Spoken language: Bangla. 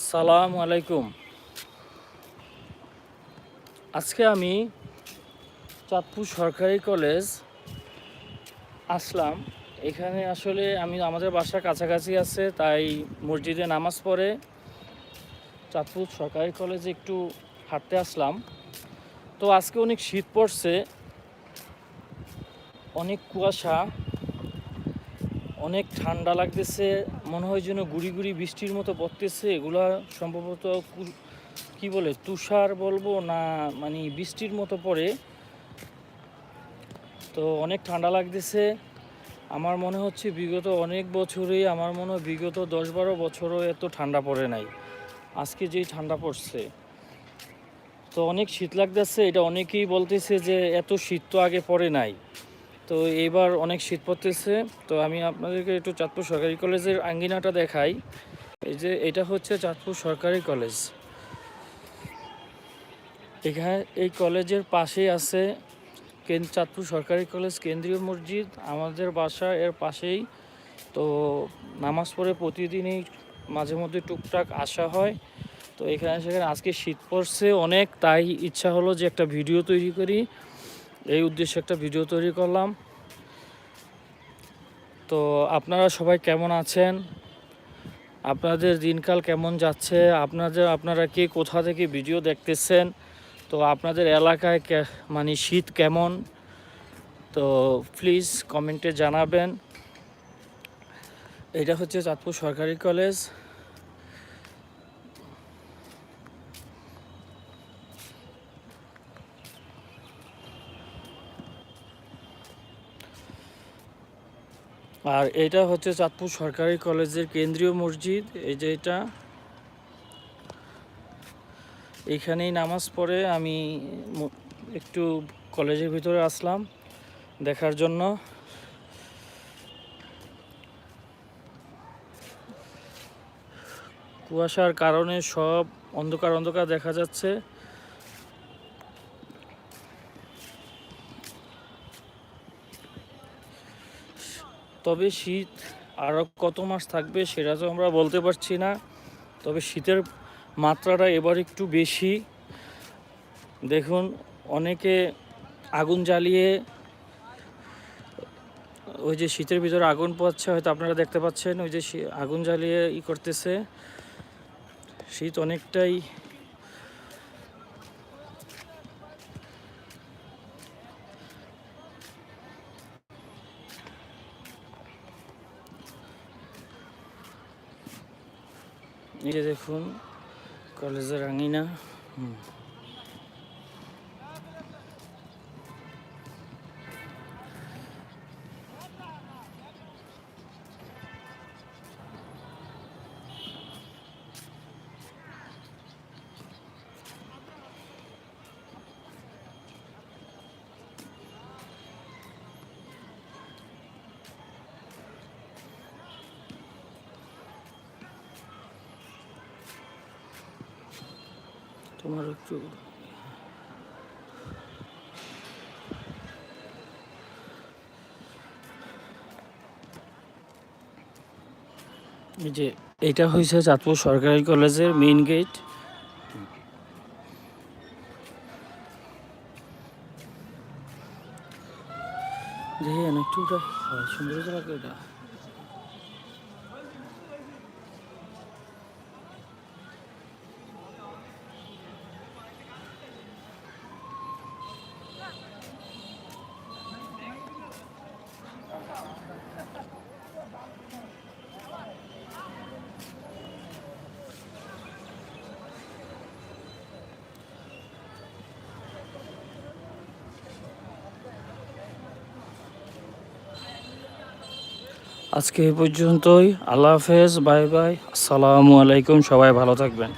আসসালামু আলাইকুম। আজকে আমি চাঁদপুর সরকারি কলেজ আসলাম। এখানে আসলে আমি আমাদের বাসার কাছাকাছি আছে, তাই মসজিদে নামাজ পড়ে চাঁদপুর সরকারি কলেজে একটু হাঁটতে আসলাম। তো আজকে অনেক শীত পড়ছে, অনেক কুয়াশা অনেক ঠান্ডা লাগতেছে, মনে হয় যেন গুড়ি গুড়ি বৃষ্টির মতো পড়তেছে, এগুলা সম্ভবত কু- বলে, তুষার বলব না মানে বৃষ্টির মতো পড়ে। তো অনেক ঠান্ডা লাগতেছে। আমার মনে হচ্ছে বিগত অনেক বছরেই আমার মনে হয় বিগত দশ বারো বছরও এত ঠান্ডা পড়ে নাই। আজকে যেই ঠান্ডা পড়ছে। তো অনেক শীত লাগতেছে, এটা অনেকেই বলতেছে যে এত শীত তো আগে পড়ে নাই। তো এবার অনেক শীত পড়তেছে। তো আমি আপনাদেরকে একটু চাঁদপুর সরকারি কলেজের আঙ্গিনাটা দেখাই। এই যে এটা হচ্ছে চাঁদপুর সরকারি কলেজ। এখানে এই কলেজের পাশেই আছে চাঁদপুর সরকারি কলেজ, কেন্দ্রীয় মসজিদ। আমাদের বাসা এর পাশেই। তো নামাজ পড়ে প্রতিদিনই মাঝে মধ্যে টুকটাক আসা হয়। তো এখানে, সেখানে আজকে শীত পড়ছে অনেক, তাই ইচ্ছা হলো যে একটা ভিডিও তৈরি করি। এই উদ্দেশ্যে একটা ভিডিও তৈরি করলাম। তো আপনারা সবাই কেমন আছেন? আপনাদের দিনকাল কেমন যাচ্ছে? আপনাদের, আপনারা কে কোথা থেকে ভিডিও দেখতেছেন? তো আপনাদের এলাকায় মানে শীত কেমন? তো প্লিজ কমেন্টে জানাবেন। এটা হচ্ছে চাঁদপুর সরকারি কলেজ আর এটা হচ্ছে চাঁদপুর সরকারি কলেজের কেন্দ্রীয় মসজিদ, এই যে এটা। এইখানেই নামাজ পড়ে আমি একটু কলেজের ভিতরে আসলাম দেখার জন্য। কুয়াশার কারণে সব অন্ধকার অন্ধকার দেখা যাচ্ছে। তবে শীত আরও কত মাস থাকবে সেটা তো আমরা বলতে পারছি না। তবে শীতের মাত্রাটা এবার একটু বেশি। দেখুন, অনেকে আগুন জ্বালিয়ে ওই যে শীতের ভিতরে আগুন পাচ্ছে হয়তো আপনারা দেখতে পাচ্ছেন, ওই যে আগুন জ্বালিয়ে ই করতেছে। শীত অনেকটাই এই দেখুন কলেজের আঙিনা হুম। তোমার একটু যে এটা হয়েছে চাঁদপুর সরকারি কলেজের মেইন গেট দেখি একটু সুন্দর লাগে এটা। আজকে এই পর্যন্তই। আল্লাহ হাফেজ বাই বাই। আসসালামু আলাইকুম সবাই ভালো থাকবেন।